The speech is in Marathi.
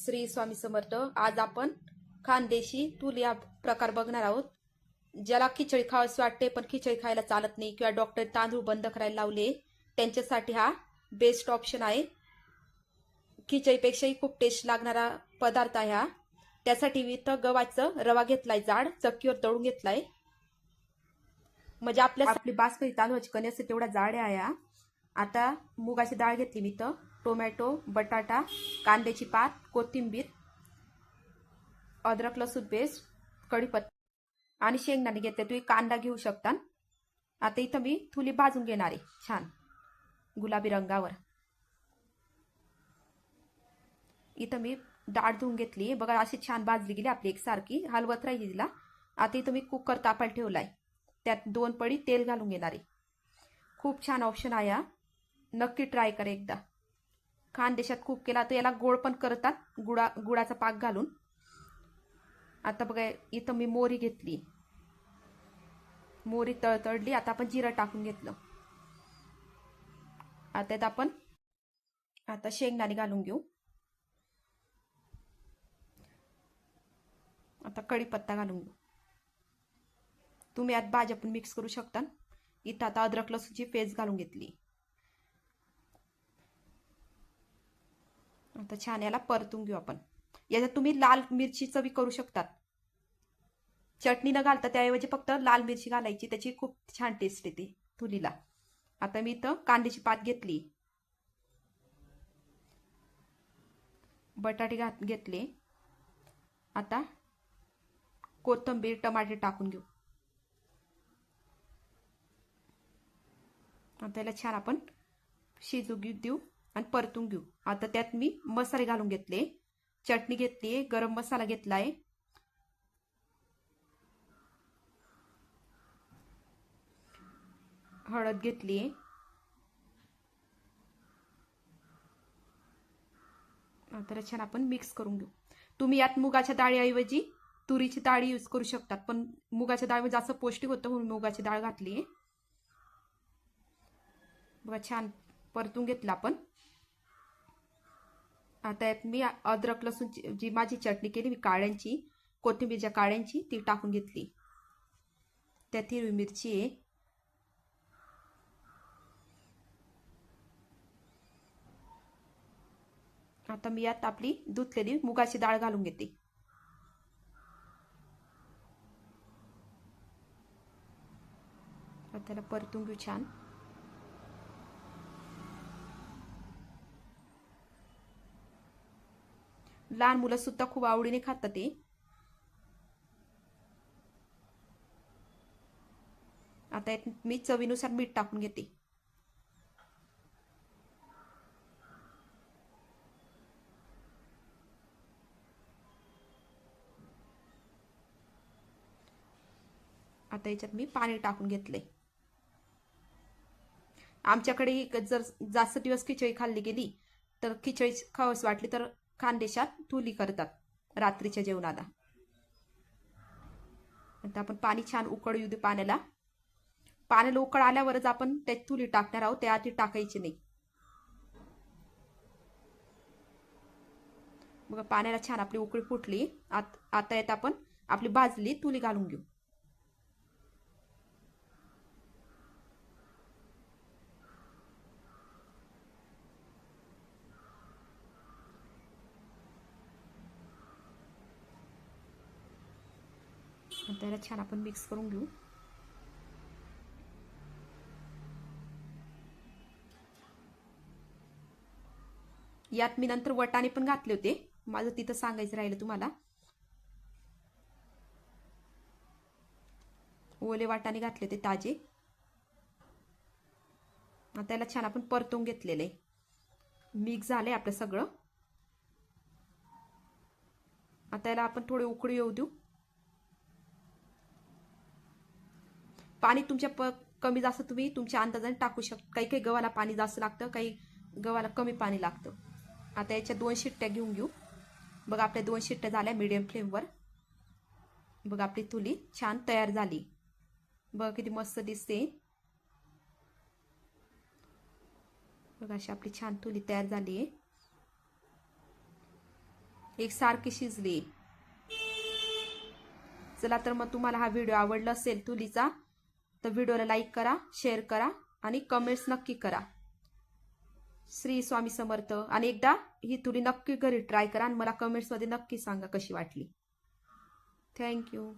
श्री स्वामी समर्थ आज आपण खानदेशी तूल या प्रकार बघणार आहोत. ज्याला खिचडी खावाशी वाटते पण खिचडी खायला चालत नाही किंवा डॉक्टर तांदूळ बंद करायला लावले त्यांच्यासाठी हा बेस्ट ऑप्शन आहे. खिचडीपेक्षाही खूप टेस्ट लागणारा पदार्थ आहे हा. त्यासाठी मी इथं गव्हाचं रवा घेतलाय जाड चक्कीवर तळून घेतलाय. म्हणजे आपल्या आपली बासमती तांदूळाची कणी असते तेवढा जाड आहे हा. आता मुगाची डाळ घेतली मी इथं टोमॅटो बटाटा कांद्याची पात कोथिंबीर अद्रक लसूण पेस्ट कढीपत्ता आणि शेंगदाणे घेतले. तुम्ही कांदा घेऊ शकता. आता इथं मी थुली भाजून घेणार आहे. छान. गुलाबी रंगावर. इथं मी डाळ धुवून घेतली बघा अशी छान भाजली गेली आपली एकसारखी हलवत राहिली तिला. आता इथं मी कुकर तापायला ठेवलाय. त्यात दोन पडी तेल घालून घेणार आहे. खूप छान ऑप्शन आहे हा. नक्की ट्राय करा एकदा. खानदेशात खूप केला. तर याला गोड पण करतात. गुळा गुळाचा पाक घालून. आता बघा इथं मी मोरी घेतली. मोरी तळतळली. आता आपण जिरं टाकून घेतलं. आता त्यात आपण आता शेंगदाणे घालून घेऊ. आता कढीपत्ता घालून घेऊ. तुम्ही यात भाज्या पण मिक्स करू शकता. इथं आता अद्रक लसूणची पेस्ट घालून घेतली. आता छान याला परतून घेऊ आपण. याच्यात तुम्ही लाल मिरची चवी करू शकतात. चटणी न घालता त्याऐवजी फक्त लाल मिरची घालायची त्याची खूप छान टेस्ट येते तुलीला आता मी इथं कांद्याची पात घेतली. बटाटे घात घेतले. आता कोथिंबीर टमाटे टाकून घेऊ. आता त्याला छान आपण शिजू घेऊ देऊ. आणि परतून घेऊ. आता त्यात मी मसाले घालून घेतले. चटणी घेतली गरम मसाला घेतलाय. हळद घेतली. आता छान आपण मिक्स करून घेऊ. तुम्ही यात मुगाच्या डाळीऐवजी तुरीची डाळ यूज करू शकतात पण मुगाच्या डाळीमध्ये जास्त पौष्टिक होतं म्हणून मुगाची डाळ घातली. बघा छान परतून घेतलं आपण. आता यात मी अद्रक लसूण जी माझी चटणी केली मी काळ्यांची कोथिंबीरच्या काळ्यांची ती टाकून घेतली. त्यात हिरवी मिरची आहे. आता मी यात आपली धुतलेली मुगाची डाळ घालून घेते. त्याला परतून घेऊ छान. लहान मुलं सुद्धा खूप आवडीने खातात ते. आता मी चवीनुसार मीठ टाकून घेते. आता याच्यात मी पाणी टाकून घेतले. आमच्याकडे जर जास्त दिवस खिचडी खाल्ली गेली तर खिचडी खावस वाटली तर खानदेशात तुली करतात रात्रीच्या जेवणाला. आता आपण पाणी छान उकळ येऊ दे पाण्याला. पाण्याला उकळ आल्यावरच आपण त्यात थुली टाकणार आहोत. त्या आधी टाकायची नाही. बघा पाण्याला छान आपली उकळी फुटली. आत आता येत आपण आपली भाजली तुली घालून घेऊ. त्याला छान आपण मिक्स करून घेऊ. यात मी नंतर वटाणे पण घातले होते. माझं तिथं सांगायचं राहिलं तुम्हाला. ओले वाटाणे घातले होते ताजे. त्याला छान आपण परतून घेतलेले. मिक्स झालंय आपलं सगळं. आता याला आपण थोडे उकळी येऊ देऊ. पाणी तुमच्या प कमी जास्त तुम्ही तुमच्या अंदाजाने टाकू शकता काही काही गव्हाला पाणी जास्त लागतं काही गव्हाला कमी पाणी लागतं. आता याच्या दोन शिट्ट्या घेऊन घेऊ. बघा आपल्या दोन शिट्ट्या झाल्या मिडियम फ्लेमवर बघा आपली तुली छान तयार झाली. बघा किती मस्त दिसते. बघा अशी आपली छान तुली तयार झाली आहे. एक सारखी शिजली. चला तर मग तुम्हाला हा व्हिडिओ आवडला असेल तुलीचा तर व्हिडिओला लाईक करा शेअर करा आणि कमेंट्स नक्की करा. श्री स्वामी समर्थ. आणि एकदा ही थोडी नक्की घरी ट्राय करा आणि मला कमेंट्समध्ये नक्की सांगा कशी वाटली. थँक्यू